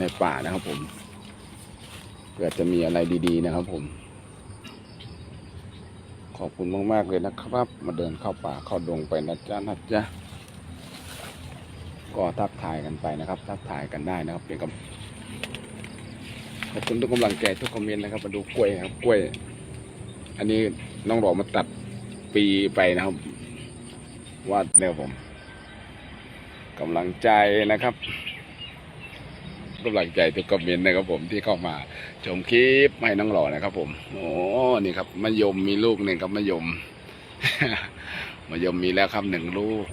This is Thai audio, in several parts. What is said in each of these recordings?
ในป่านะครับผมเผื่อจะมีอะไรดีๆนะครับผม ขอบคุณมากๆเลยนะครับ มาเดินเข้าป่าเข้าดงไปนะจ๊ะนะจ๊ะก็ทักทายกันไปนะครับ ทักทายกันได้นะครับเป็นกำขอบคุณทุกกำลังใจทุกคอมเมนต์นะครับ มาดูกล้วยครับกล้วย อันนี้น้องหลอกมาตัดปีไปนะครับวาดแล้วผมกำลังใจนะครับ กำลังใจทุกคอมเมนต์นะครับผมที่เข้ามาชมคลิปให้น้องหล่อนะครับผม โอ้นี่ครับมะยมมีลูกหนึ่งครับมะยมมะยมมีแล้วครับหนึ่งลูก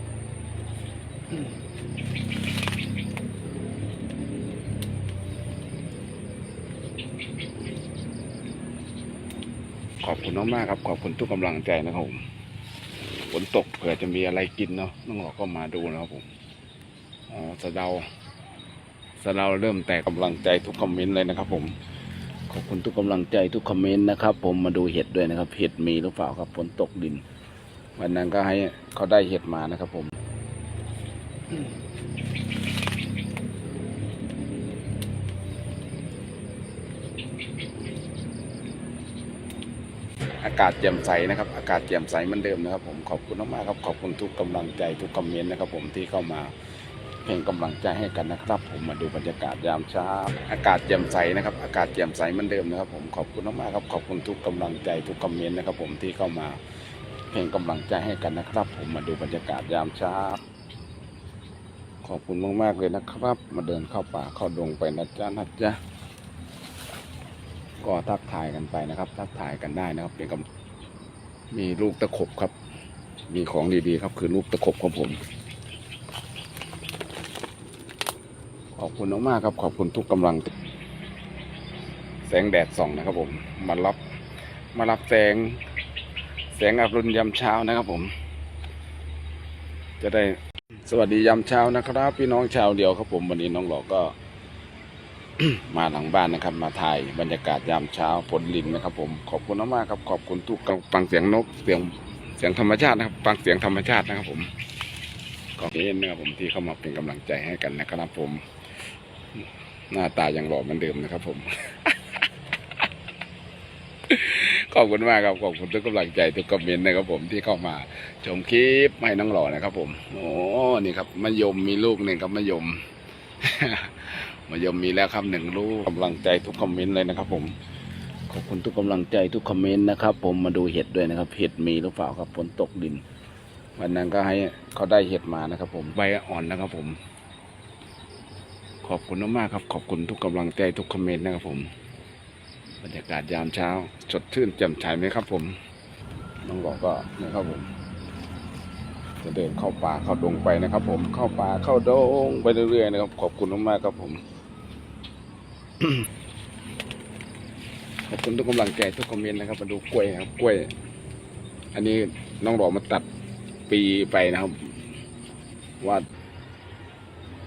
ขอบคุณมากๆครับ ขอบคุณทุกกำลังใจนะครับผมฝนตกเผื่อจะมีอะไรกินเนาะน้องหลอกก็มาดูนะครับผมอ๋อสะเดา สเดาเริ่มแตกกำลังใจทุกคอมเมนต์เลยนะครับ ผม ขอบคุณทุกกำลังใจทุกคอมเมนต์นะครับ ผมมาดูเห็ดด้วยนะครับ เห็ดมีหรือเปล่าครับฝนตกดิน วันนั้นก็ให้เขาได้เห็ดมานะครับ ผมอากาศแจ่มใสนะครับ อากาศแจ่มใสเหมือนเดิมนะครับ ผมขอบคุณมากๆครับ ขอบคุณทุกกำลังใจทุกคอมเมนต์นะครับ ผมที่เข้ามา พ่งกำลังใจให้กันนะครับ ผมมาดูบรรยากาศยามเช้า อากาศแจ่มใสนะครับ อากาศแจ่มใสเหมือนเดิมนะครับ ผมขอบคุณมากๆครับขอบคุณทุกกำลังใจทุกคอมเมนต์นะครับ ผมที่เข้ามาเพ่งกำลังใจให้กันนะครับ ผมมาดูบรรยากาศยามเช้า ขอบคุณมากๆเลยนะครับ มาเดินเข้าป่าเข้าดงไปนะจ๊ะนะจ๊ะก็ทักทายกันไปนะครับ ทักทายกันได้นะครับเป็นกำมีลูกตะขบครับ มีของดีๆครับ คือลูกตะขบของผม ข อบคุณมากๆครับ ขอบคุณทุกกำลัง แสงแดดส่องนะครับผม มารับมารับแสง แสงอรุณยามเช้านะครับผม จะได้สวัสดียามเช้านะครับ พี่น้องชาวเดียวครับผมวันนี้น้องหลอกก็ มาหลังบ้านนะครับ มาถ่ายบรรยากาศยามเช้าฝนลินนะครับ ผมขอบคุณมากๆครับ ขอบคุณทุกฟังเสียงนกเสียงเสียงธรรมชาตินะครับฟังเสียงธรรมชาตินะครับผมก็เห็นนะครับผมที่เข้ามาเป็นกำลังใจให้กันนะครับผม หน้าตายังหล่อเหมือนเดิมนะครับผม ขอบคุณมากครับ ขอบคุณทุกกำลังใจทุกคอมเมนต์นะครับผมที่เข้ามา ชมคลิปให้น้องหล่อนะครับผม โอ้นี่ครับมะยมมีลูกหนึ่งครับมะยมมายมมีแล้วครับหนึ่งลูกกำลังใจทุกคอมเมนต์เลยนะครับ ผมขอบคุณทุกกำลังใจทุกคอมเมนต์นะครับ ผมมาดูเห็ดด้วยนะครับ เห็ดมีหรือเปล่าครับฝนตกดิน วันนั้นก็ให้เขาได้เห็ดมานะครับ ผมใบอ่อนนะครับ ผม ขอบคุณมากๆครับ ขอบคุณทุกกำลังใจทุกคอมเมนต์นะครับผม บรรยากาศยามเช้า สดชื่นแจ่มใสไหมครับ ผมน้องบอกก็นะครับผม จะเดินเข้าป่าเข้าดงไปนะครับ ผมเข้าป่าเข้าดงไปเรื่อยๆนะครับ ขอบคุณมากๆครับผมขอบคุณทุกกำลังใจทุกคอมเมนต์นะครับ มาดูกล้วยครับกล้วย อันนี้น้องหลอกมาตัดปีไปนะครับ ว่า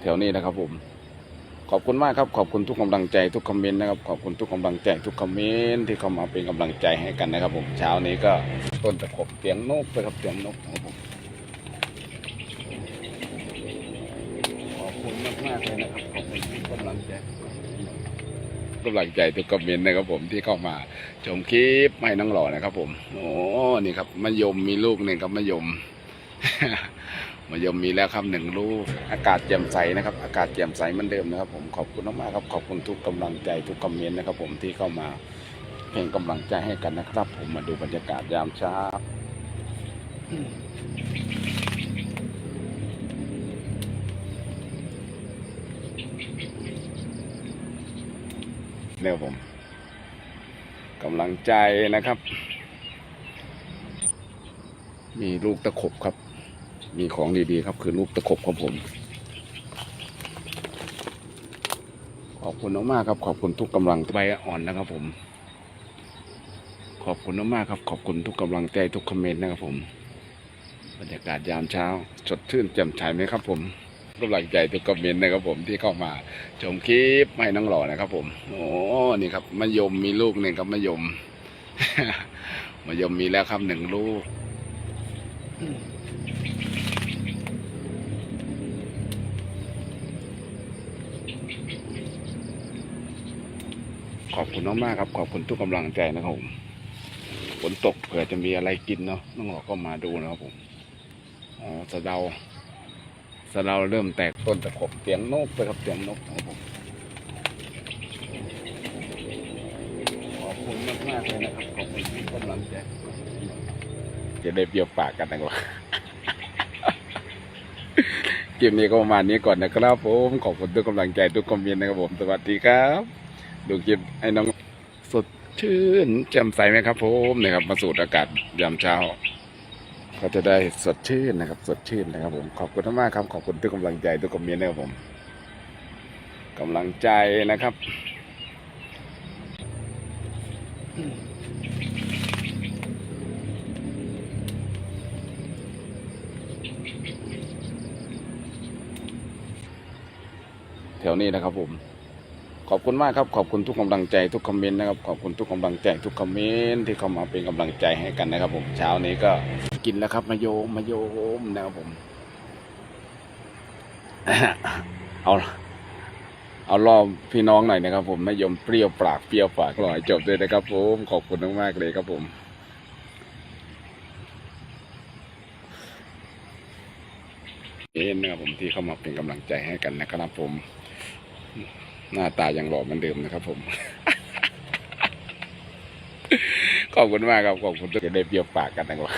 แถวนี้นะครับผม ขอบคุณมากครับขอบคุณทุกกำลังใจทุกคอมเมนต์นะครับขอบคุณทุกกำลังใจทุกคอมเมนต์ที่เข้ามาเป็นกำลังใจให้กันนะครับ ผมเช้านี้ก็ต้นตะขบเสียงนกไปครับเสียงนกครับผมขอบคุณมากมากเลยนะครับขอบคุณทุกกำลังใจกำลังใจทุกคอมเมนต์นะครับผมที่เข้ามาชมคลิปให้น้องหล่อนะครับ ผมโอ้นี่ครับมะยมมีลูกหนึ่งครับมะยม มะยมมีแล้วครับหนึ่งลูกอากาศแจ่มใสนะครับ อากาศแจ่มใสเหมือนเดิมนะครับ ผมขอบคุณมากครับขอบคุณทุกกำลังใจทุกคอมเมนต์นะครับผมที่เข้ามาเพ่งกำลังใจให้กันนะครับ ผมมาดูบรรยากาศยามเช้าเนี่ยผมกำลังใจนะครับ มีลูกตะขบครับ มีของดีๆครับ คือลูกตะขบของผม ขอบคุณมากๆครับ ขอบคุณทุกกำลังใบอ่อนนะครับผม ขอบคุณมากๆครับ ขอบคุณทุกกำลังใจทุกคอมเมนต์นะครับผมบรรยากาศยามเช้า สดชื่นแจ่มใสไหมครับ ผมกำลังใจทุกคอมเมนต์นะครับผมที่เข้ามา ชมคลิปให้น้องหล่อนะครับ ผม โอ้นี่ครับมะยมมีลูกหนึ่งครับมะยมมะยมมีแล้วครับหนึ่งลูก ขอบคุณมากๆครับ ขอบคุณทุกกำลังใจนะครับผมฝนตกเผื่อจะมีอะไรกินเนาะน้องหลอกก็มาดูนะครับผมอ๋อสะเดาสะเดาเริ่มแตกต้นตะขบเสียงนกไปครับเสียงนกครับผมขอบคุณมากมากๆเลยนะครับขอบคุณทุกกำลังใจจะได้เปรียวปากกันนะครับคลิปนี้ก็ประมาณนี้ก่อนนะครับผมขอบคุณทุกกำลังใจทุกคอมเมนต์นะครับผมสวัสดีครับ ดูคลิปไอ้น้องสดชื่นแจ่มใสไหมครับผมนะครับ มาสูดอากาศยามเช้า ก็จะได้สดชื่นนะครับ สดชื่นนะครับ ผมขอบคุณมากครับขอบคุณทุกกำลังใจทุกคอมเมนต์นะครับผมกำลังใจนะครับแถวนี้นะครับผม ขอบคุณมากครับขอบคุณทุกกำลังใจทุกคอมเมนต์นะครับขอบคุณทุกกำลังใจทุกคอมเมนต์ที่เข้ามาเป็นกำลังใจให้กันนะครับ ผมเช้านี้ก็กินแล้วครับมาโยมมาโยมนะครับผม เอาเอารอบพี่น้องหน่อยนะครับ ผมมายมเปรี้ยวปากเปรี้ยวปากหล่อยจบด้วยนะครับ ผมขอบคุณมากๆเลยครับผมเอ็นนะครับผมที่เข้ามาเป็นกำลังใจให้กันนะครับผม หน้าตายังหล่อเหมือนเดิมนะครับผม ขอบคุณมากครับ ขอบคุณที่ได้เปรียวปากกันนะครับ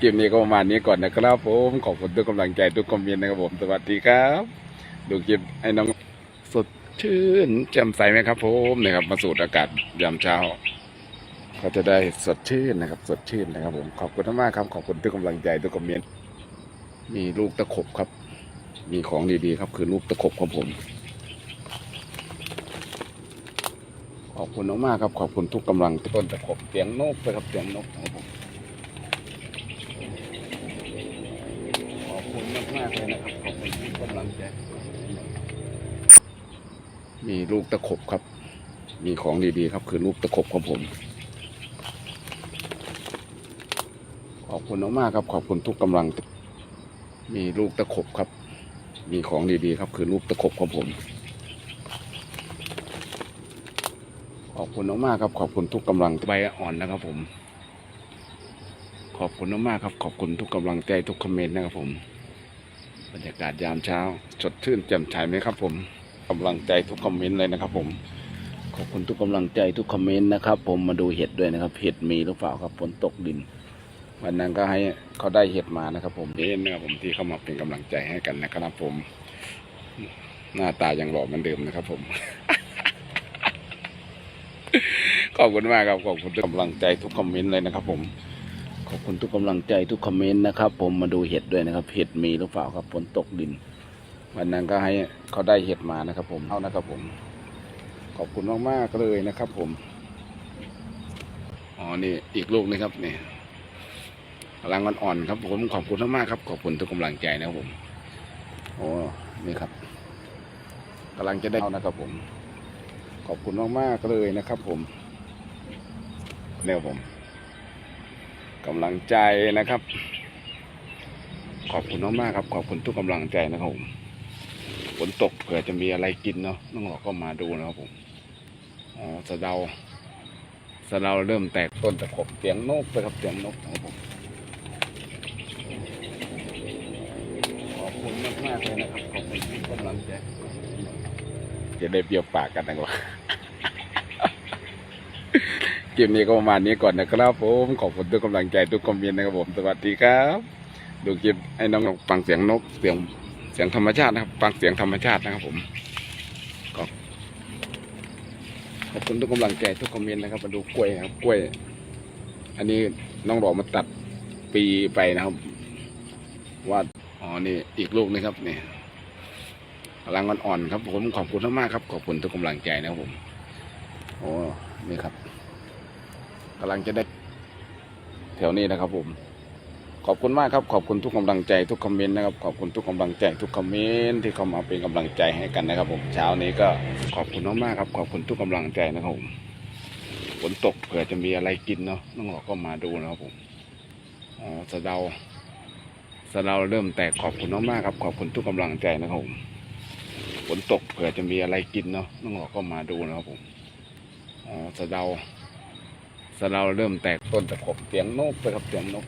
คลิปนี้ก็ประมาณนี้ก่อนนะครับผม ขอบคุณทุกกำลังใจทุกคอมเมนต์นะครับผม สวัสดีครับ ดูคลิปไอ้น้องสดชื่นแจ่มใสไหมครับผมนะครับ มาสูดอากาศยามเช้าก็จะได้สดชื่นนะครับ สดชื่นนะครับผม ขอบคุณมากครับ ขอบคุณทุกกำลังใจทุกคอมเมนต์ มีลูกตะขบครับ มีของดีๆครับ คือลูกตะขบของผม ขอบคุณมากๆครับ ขอบคุณทุกกำลังต้นตะขบเสียงนกไปครับเสียงนกของผมขอบคุณมากๆเลยนะครับขอบคุณทุกกำลังใจมีลูกตะขบครับ มีของดีๆครับ คือลูกตะขบของผม ขอบคุณมากๆครับ ขอบคุณทุกกำลัง มีลูกตะขบครับ มีของดีๆครับ คือลูกตะขบของผม ขอบคุณมากๆครับ ขอบคุณทุกกำลังใบอ่อนนะครับผม ขอบคุณมากๆครับ ขอบคุณทุกกำลังใจทุกคอมเมนต์นะครับผม บรรยากาศยามเช้า สดชื่นแจ่มใสไหมครับ ผมกำลังใจทุกคอมเมนต์เลยนะครับ ผม ขอบคุณทุกกำลังใจทุกคอมเมนต์นะครับ ผมมาดูเห็ดด้วยนะครับ เห็ดมีหรือเปล่าครับฝนตกดิน วันนั้นก็ให้เขาได้เห็ดมานะครับ ผมเอ็นนะครับผมที่เข้ามาเป็นกำลังใจให้กันนะครับผม หน้าตายังหล่อเหมือนเดิมนะครับ ผมขอบคุณมากครับขอบคุณทุกกำลังใจทุกคอมเมนต์เลยนะครับ ผม ขอบคุณทุกกำลังใจทุกคอมเมนต์นะครับ ผมมาดูเห็ดด้วยนะครับ เห็ดมีหรือเปล่าครับฝนตกดิน วันนั้นก็ให้เขาได้เห็ดมานะครับ ผมเอานะครับ ผม ขอบคุณมากๆเลยนะครับ ผมอ๋อนี่อีกลูกนึงครับนี่ กำลังอ่อนๆครับผมขอบคุณมากๆครับ ขอบคุณทุกกำลังใจนะครับผม โอ้นี่ครับกำลังจะได้เอานะครับผม ขอบคุณมากๆเลยนะครับผมเนี่ยผมกำลังใจนะครับ ขอบคุณมากๆครับ ขอบคุณทุกกำลังใจนะครับผมฝนตกเผื่อจะมีอะไรกินเนาะน้องหลอกก็มาดูนะครับผมอ๋อสะเดาสะเดาเริ่มแตกต้นตะขบเสียงนกไปครับเสียงนกของผมขอบคุณ มากมากๆเลยนะครับขอบคุณทุกกำลังใจจะได้เปรียวปากกันนะครับคลิปนี้ก็ประมาณนี้ก่อนนะครับผมขอบคุณทุกกำลังใจทุกคอมเมนต์นะครับผมสวัสดีครับ ดูคลิปไอ้น้องฟังเสียงนกเสียงเสียงธรรมชาตินะครับ ฟังเสียงธรรมชาตินะครับผมก็ขอบคุณทุกกำลังใจทุกคอมเมนต์นะครับ มาดูกล้วยนะครับกล้วย อันนี้น้องหลอมาตัดปีไปนะครับว่า อ๋อ นี่อีกลูกนึงครับนี่กำลังอ่อนๆครับผมขอบคุณมากๆครับ ขอบคุณทุกกำลังใจนะครับผมโอ้นี่ครับกำลังจะได้แถวนี้นะครับผม ขอบคุณมากครับ ขอบคุณทุกกำลังใจทุกคอมเมนต์นะครับ ขอบคุณทุกกำลังใจทุกคอมเมนต์ที่เข้ามาเป็นกำลังใจให้กันนะครับ ผมเช้านี้ก็ขอบคุณมากๆครับ ขอบคุณทุกกำลังใจนะครับผมฝนตกเผื่อจะมีอะไรกินเนาะน้องหลอกก็มาดูนะครับผมอ๋อสะเดา สะเราเริ่มแตกขอบคุณมากๆครับ ขอบคุณทุกกำลังใจนะครับผมฝนตกเผื่อจะมีอะไรกินเนาะน้องหลอก็มาดูนะครับผมอ๋อสะเดาสะเดาเริ่มแตกต้นตะขบเสียงนกไปครับเสียงนก